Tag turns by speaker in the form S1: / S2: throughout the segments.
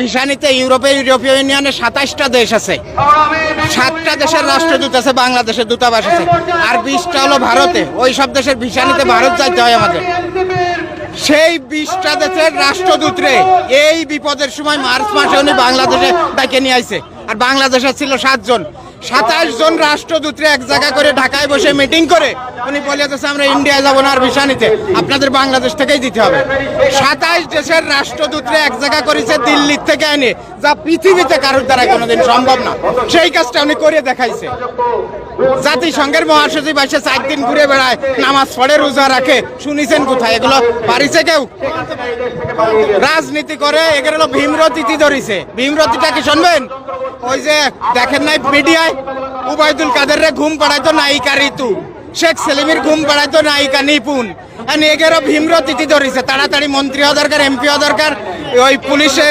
S1: Visa নিতে ইউরোপে, ইউরোপীয় ইউনিয়নে সাতাশটা দেশ আছে। সাতটা দেশের রাষ্ট্রদূত আছে, বাংলাদেশের দূতাবাস আছে। আর বিশটা হলো ভারতে। ওই সব দেশের ভিসা নিতে ভারত যাইতে হয় আমাদের। সেই বিশটা দেশের রাষ্ট্রদূতরে এই বিপদের সময় মার্চ মাসে উনি বাংলাদেশে ডেকে নিয়ে আইছে। আর বাংলাদেশে ছিল সাতজন। সাতাশ জন রাষ্ট্রদূতরে এক জায়গা করে ঢাকায় বসে মিটিং করে। উনি বলে আমরা ইন্ডিয়ায় যাব না আর ভিসা নিতে। আপনাদের বাংলাদেশ থেকেই দিতে হবে। সাতাশ দেশের রাষ্ট্রদূতরে এক জায়গা করেছে, দিল্লির থেকে এনে, যা পৃথিবীতে কারোর দ্বারা কোনোদিন সম্ভব না। সেই কাজটা উনি করে দেখাইছে। জাতিসংঘের মহাসচিব এসে চার দিন ঘুরে বেড়ায়, নামাজ পড়ে, রোজা রাখে, শুনিছেন কোথায় এগুলো? পারিছে কেউ? রাজনীতি করে, এগুলো হলো ভীমরতিথি ধরিছে। ভীমরতিটা কি শুনবেন? ওই যে দেখেন নাই মিডিয়ায়, উবায়দুল কাদের রে ঘুম পাড়াইতো নায়িকা ঋতু। শেখ সেলিমের ঘুম পাড়াইতো নায়িকা নিপুণ। আর এগেরও ভীমরতিথি ধরেছে, তাড়াতাড়ি মন্ত্রী হওয়া দরকার এমপি হওয়া দরকার, ওই পুলিশে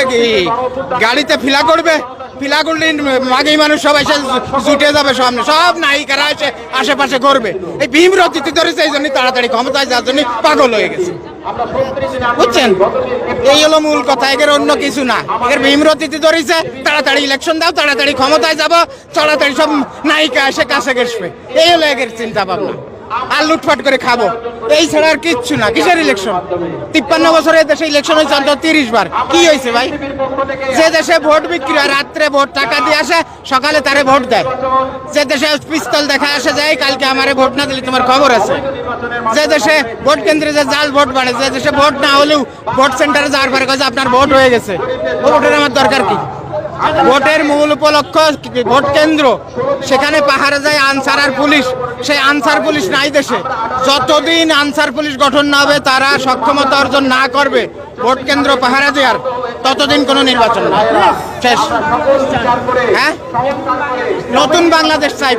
S1: গাড়িতে ফিলা করবে। ফিলা করলে মাগি মানুষ সব এসে জুটে যাবে সামনে। সব নায়িকারা এসে আশেপাশে করবে এই ভীমরতিথি ধরেছে, এই জন্য তাড়াতাড়ি ক্ষমতায় যার জন্য পাগল হয়ে গেছে। বুঝছেন? এই হলো মূল কথা এর অন্য কিছু না। এর ভীমরতিথি ধরেছে, তাড়াতাড়ি ইলেকশন দাও, তাড়াতাড়ি ক্ষমতায় যাব, তাড়াতাড়ি সব নায়িকা এসে কাছে গেসবে এই হলো এর চিন্তা ভাবনা। আর লুটপাট করে খাব। এই ছাড়া আর কিচ্ছু না। কিসের ইলেকশন তিপ্পান্ন বছরে দেশে ইলেকশন হয়েছে, অন্তত তিরিশ বার। কি হয়েছে ভাই? যে দেশে ভোট বিক্রি হয়, রাত্রে ভোট টাকা দিয়ে আসে, সকালে তারে ভোট দেয়। যে দেশে পিস্তল দেখা আসে যায় কালকে আমারে ভোট না দিলে তোমার খবর আছে। যে দেশে ভোট কেন্দ্রে যে জাল ভোট বাড়ে, যে দেশে ভোট না হলেও ভোট সেন্টারে যাওয়ার পরে কাছে আপনার ভোট হয়ে গেছে। ভোটের আমার দরকার কি? ভোটের মূল উপলক্ষ ভোট কেন্দ্র। সেখানে পাহাড়ে যায় আনসার আর পুলিশ। সেই আনসার পুলিশ নাই দেশে। যতদিন আনসার পুলিশ গঠন না হবে, তারা সক্ষমতা অর্জন না করবে, ভোট কেন্দ্র পাহারা দেওয়ার ততদিন কোনো নির্বাচন না শেষ। হ্যাঁ? নতুন বাংলাদেশ চাই।